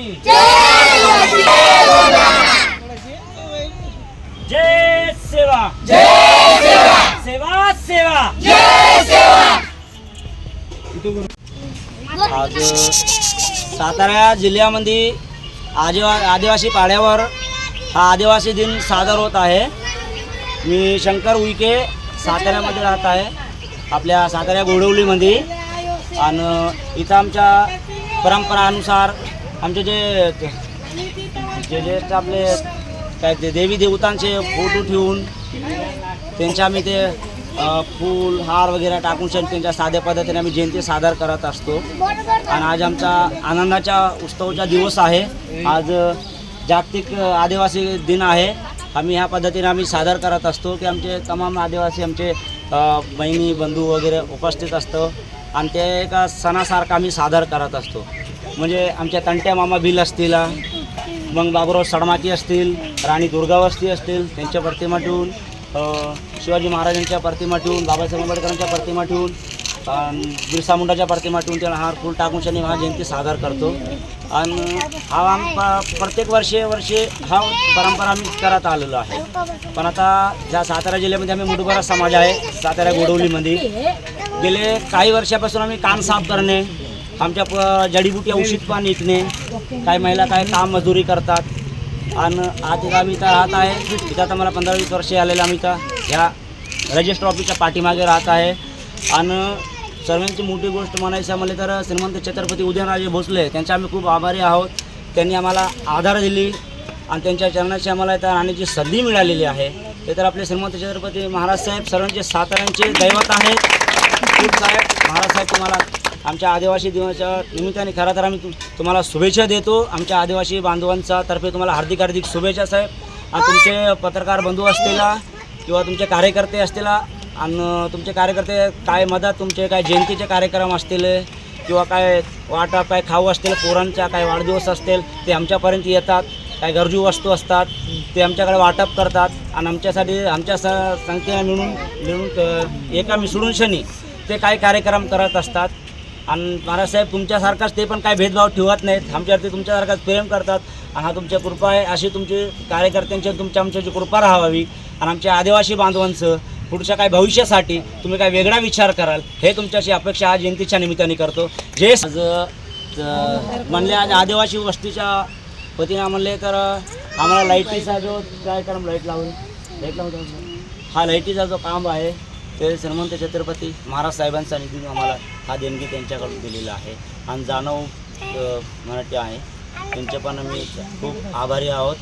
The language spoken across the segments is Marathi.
Sewa जय सेवा जय सेवा सेवा आज सातारा जिल्ह्यामध्ये आदिवा आदिवासी पाड्यावर हा आदिवासी दिन सादर होत आहे. मी शंकर उईके साताऱ्यामध्ये राहत आहे. आपल्या साताऱ्या गोडवलीमध्ये आणि इथं आमच्या परंपरानुसार आमचे जे जे जे आपले काय ते देवी देवतांचे फोटो ठेवून त्यांच्या आम्ही ते फूल हार वगैरे टाकून सण त्यांच्या साध्या पद्धतीने आम्ही जयंती सादर करत असतो. आणि आज आमचा आनंदाच्या उत्सवाचा दिवस आहे. आज जागतिक आदिवासी दिन आहे. आम्ही ह्या पद्धतीने आम्ही सादर करत असतो की आमचे तमाम आदिवासी आमचे बहिणी बंधू वगैरे उपस्थित असतो. आणि ते एका सणासारखं आम्ही सादर करत असतो. म्हणजे आमच्या तंट्या मामा बिल असतील मग बाबूराव सडमाकी असतील राणी दुर्गावस्ती असतील त्यांच्या प्रतिमा ठेवून शिवाजी महाराजांच्या प्रतिमा ठेवून बाबासाहेब आंबेडकरांच्या प्रतिमा ठेवून बिरसा मुंडाच्या प्रतिमा ठेवून त्याला हार फूल टाकून शनी हा जयंती सादर करतो. आणि हा आम प- प्रत्येक वर्षे वर्षे हा परंपरा आम्ही करत आलेलो आहे. पण आता ज्या सातारा जिल्ह्यामध्ये आम्ही मुठभरा समाज आहे सातारा गोडवलीमध्ये गेले काही वर्षापासून आम्ही कान साफ करणे आमच्या प जडीबुटी औषध पान विकणे काही महिला काय काम मजुरी करतात. आणि आज आम्ही इथं राहत आहे. इथं आता मला पंधरा वीस वर्षे आलेलं आम्ही इथं. ह्या रजिस्टर ऑफिसच्या पाठीमागे राहत आहे. आणि सर्वांची मोठी गोष्ट म्हणायचं म्हणले तर श्रीमंत छत्रपती उदयनराजे भोसले त्यांचे आम्ही खूप आभारी आहोत. त्यांनी आम्हाला आधार दिली. आणि त्यांच्या चरणाची आम्हाला इथं राहण्याची संधी मिळालेली आहे. ते तर आपले श्रीमंत छत्रपती महाराज साहेब सर्वांचे साताऱ्यांचे दैवत आहेत. खूप साहेब महाराज साहेब तुम्हाला आमच्या आदिवासी दिवसाच्या निमित्ताने खरं तर आम्ही तु तुम्हाला शुभेच्छा देतो. आमच्या आदिवासी बांधवांचा तर्फे तुम्हाला हार्दिक हार्दिक शुभेच्छा साहेब. आणि तुमचे पत्रकार बंधू असतील किंवा तुमचे कार्यकर्ते असतील आणि तुमचे कार्यकर्ते काय मदत तुमचे काय जयंतीचे कार्यक्रम असतील किंवा काय वाटप काय खाऊ असतील पोरांचा काय वाढदिवस असतील ते आमच्यापर्यंत येतात. काय गरजू वस्तू असतात ते आमच्याकडे वाटप करतात. आणि आमच्यासाठी आमच्या स संख्येने मिळून मिळून एका मिसळून शनी ते काही कार्यक्रम करत असतात. आणि महाराजसाहेब तुमच्यासारखाच ते पण काय भेदभाव ठेवत नाहीत. आमच्यावरती तुमच्यासारखाच प्रेम करतात आणि हा तुमच्या कृपा आहे अशी तुमची कार्यकर्त्यांची तुमच्या आमच्याची कृपा राहावी. आणि आमच्या आदिवासी बांधवांचं पुढच्या काय भविष्यासाठी तुम्ही काय वेगळा विचार कराल हे तुमच्याशी अपेक्षा आज जयंतीच्या निमित्ताने करतो. जे आज म्हणले आज आदिवासी वस्तीच्या पतीने म्हणले तर आम्हाला लाईटीचा जो कार्यक्रम लाइट लावून लाइट लावून हा लाईटीचा जो काम आहे ते श्रीमंत छत्रपती महाराज साहेबांचा निधी आम्हाला हा देणगी त्यांच्याकडून दिलेला आहे. आणि जाणव मराठी आहे. त्यांचे पण आम्ही खूप आभारी आहोत.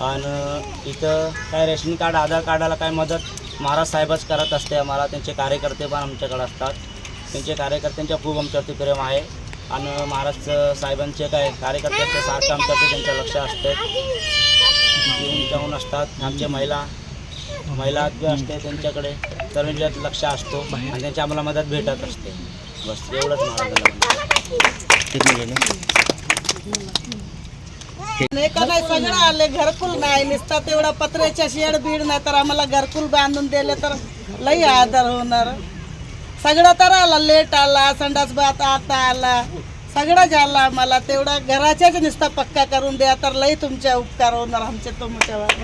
आणि इथं काय रेशन कार्ड आधार कार्डाला काय मदत महाराज साहेबच करत असते आम्हाला. त्यांचे कार्यकर्ते पण आमच्याकडे असतात. त्यांचे कार्यकर्त्यांच्या खूप आमच्यावरती प्रेम आहे. आणि महाराज साहेबांचे काय कार्यकर्ते असते सारखं आमच्यावरती त्यांचं लक्ष असते. येऊन जाऊन असतात. आमच्या महिला महिला जे असते त्यांच्याकडे. तरुणीच्यात लक्ष असतो आणि त्यांची आम्हाला मदत भेटत असते. बस एवढंच नाही का नाही सगळं आले घरकुल नाही नुसता तेवढा पत्र्याच्या शेड बीड नाही तर आम्हाला घरकुल बांधून दिले तर लई आदर होणार. सगळं तर आला लेट आला संडास बात आता आला सगळं झालं आम्हाला. तेवढा घराच्याच नुसता पक्का करून द्या तर लई तुमच्या उपकार होणार आमच्या तुमच्यावर.